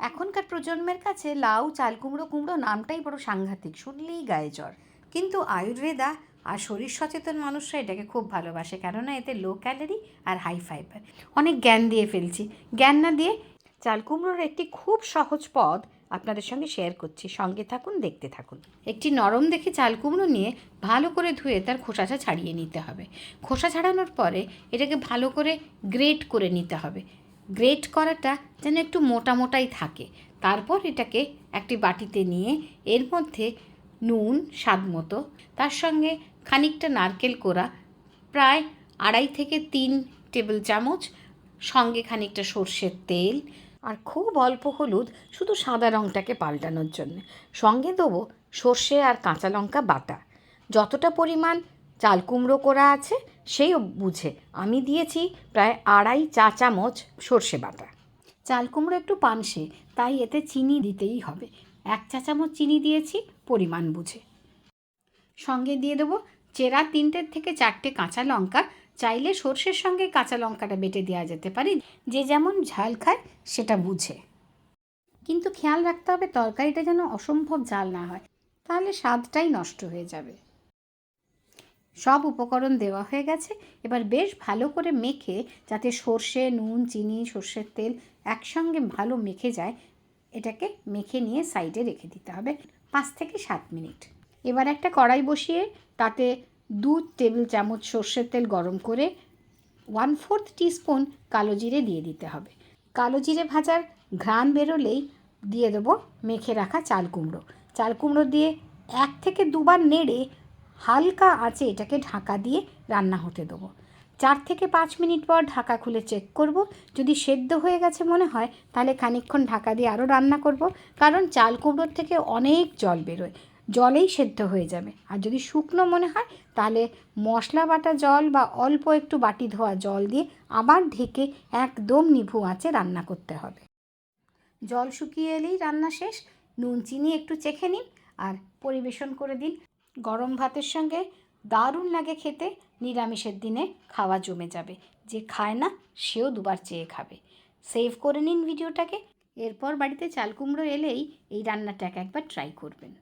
এখনকার প্রজন্মের কাছে লাউ, চাল কুমড়ো কুমড়ো নামটাই বড় সাংঘাতিক, শুনলেই গায়ে জ্বর। কিন্তু আয়ুর্বেদা আর শরীর সচেতন মানুষরা এটাকে খুব ভালোবাসে, কেননা এতে লো ক্যালোরি আর হাই ফাইবার অনেক জ্ঞান দিয়ে ফেলছি। জ্ঞান না দিয়ে চাল কুমড়োর একটি খুব সহজ পদ আপনাদের সঙ্গে শেয়ার করছি। সঙ্গে থাকুন, দেখতে থাকুন। একটি নরম দেখে চাল কুমড়ো নিয়ে ভালো করে ধুয়ে তার খোসাটা ছাড়িয়ে নিতে হবে। খোসা ছাড়ানোর পরে এটাকে ভালো করে গ্রেট করে নিতে হবে। গ্রেট করাটা যেন একটু মোটা মোটাই থাকে। তারপর এটাকে একটি বাটিতে নিয়ে এর মধ্যে নুন, স্বাদ মতো, তার সঙ্গে খানিকটা নারকেল কোড়া, প্রায় আড়াই থেকে তিন টেবিল চামচ, সঙ্গে খানিকটা সর্ষের তেল আর খুব অল্প হলুদ শুধু সাদা রঙটাকে পাল্টানোর জন্য। সঙ্গে দেবো সর্ষে আর কাঁচা লঙ্কা বাটা। যতটা পরিমাণ চাল কুমড়ো করা আছে সেই বুঝে। আমি দিয়েছি প্রায় আড়াই চা চামচ সর্ষে বাটা। চাল কুমড়ো একটু পানসে, তাই এতে চিনি দিতেই হবে। এক চা চামচ চিনি দিয়েছি, পরিমাণ বুঝে। সঙ্গে দিয়ে দেবো চেরা তিনটের থেকে চারটে কাঁচা লঙ্কা। চাইলে সর্ষের সঙ্গে কাঁচা লঙ্কাটা বেটে দেওয়া যেতে পারে। যে যেমন ঝাল খায়, সেটা বুঝে। কিন্তু খেয়াল রাখতে হবে তরকারিটা যেন অসম্ভব ঝাল না হয়, তাহলে স্বাদটাই নষ্ট হয়ে যাবে। সব উপকরণ দেওয়া হয়ে গেছে। এবার বেশ ভালো করে মেখে, যাতে সর্ষে, নুন, চিনি, সর্ষের তেল একসঙ্গে ভালো মেখে যায়, এটাকে মেখে নিয়ে সাইডে রেখে দিতে হবে পাঁচ থেকে সাত মিনিট। এবার একটা কড়াই বসিয়ে, তাতে দু টেবিল চামচ সর্ষের তেল গরম করে ওয়ান ফোর্থ টিস্পুন কালো জিরে দিয়ে দিতে হবে। কালো জিরে ভাজার ঘ্রাণ বেরোলেই দিয়ে দেবো মেখে রাখা চাল কুমড়ো। চাল কুমড়ো দিয়ে এক থেকে দুবার নেড়ে হালকা আঁচে এটাকে ঢাকা দিয়ে রান্না হতে দেবো। চার থেকে পাঁচ মিনিট পর ঢাকা খুলে চেক করব। যদি সেদ্ধ হয়ে গেছে মনে হয়, তাহলে খানিকক্ষণ ঢাকা দিয়ে আরও রান্না করব। কারণ চাল কুমড়োর থেকে অনেক জল বেরোয়, জলেই সেদ্ধ হয়ে যাবে। আর যদি শুকনো মনে হয়, তাহলে মশলা বাটা জল বা অল্প একটু বাটি ধোয়া জল দিয়ে আবার ঢেকে একদম নিভু আঁচে রান্না করতে হবে। জল শুকিয়ে এলেই রান্না শেষ। নুন, চিনি একটু চেখে নিন আর পরিবেশন করে দিন। গরম ভাতের সঙ্গে দারুণ লাগে খেতে। নিরামিষের দিনে খাওয়া জমে যাবে। যে খায় না, সেও দুবার চেয়ে খাবে। সেভ করে নিন ভিডিওটাকে। এরপর বাড়িতে চাল কুমড়ো এলেই এই রান্নাটাকে একবার ট্রাই করবেন।